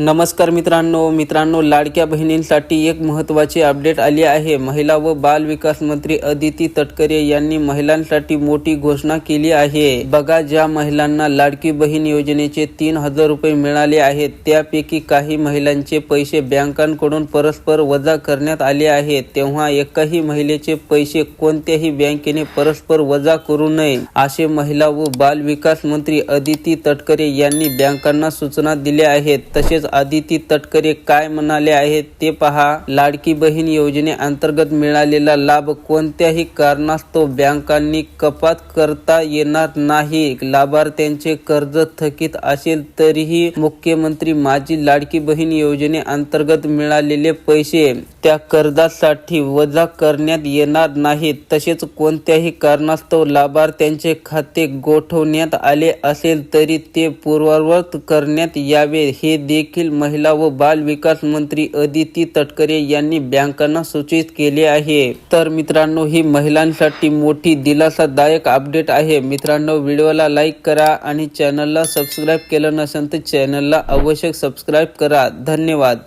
नमस्कार मित्रांनो मित्रांनो लाडक्या बहिणींसाठी एक महत्त्वाची अपडेट आली आहे. महिला व बाल विकास मंत्री अदिती तटकरे यांनी महिलांसाठी मोठी घोषणा केली आहे. बघा ज्या महिलांना लाडकी बहीण योजनेचे तीन हजार रुपये मिळाले आहेत त्यापैकी काही महिलांचे पैसे बँकांकडून परस्पर वजा करण्यात आले आहेत. तेव्हा एकाही महिलेचे पैसे कोणत्याही बँकेने परस्पर वजा करू नये असे महिला व बाल विकास मंत्री अदिती तटकरे यांनी बँकांना सूचना दिल्या आहेत. तसेच आदिती तटकरे काय म्हणाले आहेत ते पहा. लाडकी बहीण योजनेअंतर्गत मिळालेला लाभ कोणत्याही कारणास्तव बँकांनी कपात करता येणार नाही. लाभार्थ्यांचे कर्ज थकीत असेल तरीही मुख्यमंत्री माझी लाडकी बहीण योजनेअंतर्गत मिळालेले पैसे त्या कर्जासाठी वजा करण्यात येणार नाहीत तसेच कोणत्याही कारणास्तव लाभार्थ्यांचे खाते गोठवण्यात आले असेल तरी ते पूर्ववत करण्यात यावे. हे देखील महिला व बाल विकास मंत्री अदिती तटकरे यांनी बँकांना सूचित केले आहे. तर मित्रांनो ही महिलांसाठी मोठी दिलासादायक अपडेट आहे. मित्रांनो व्हिडिओला लाईक करा आणि चॅनलला सबस्क्राईब केलं नसेल तर चॅनलला आवश्यक सबस्क्राईब करा. धन्यवाद.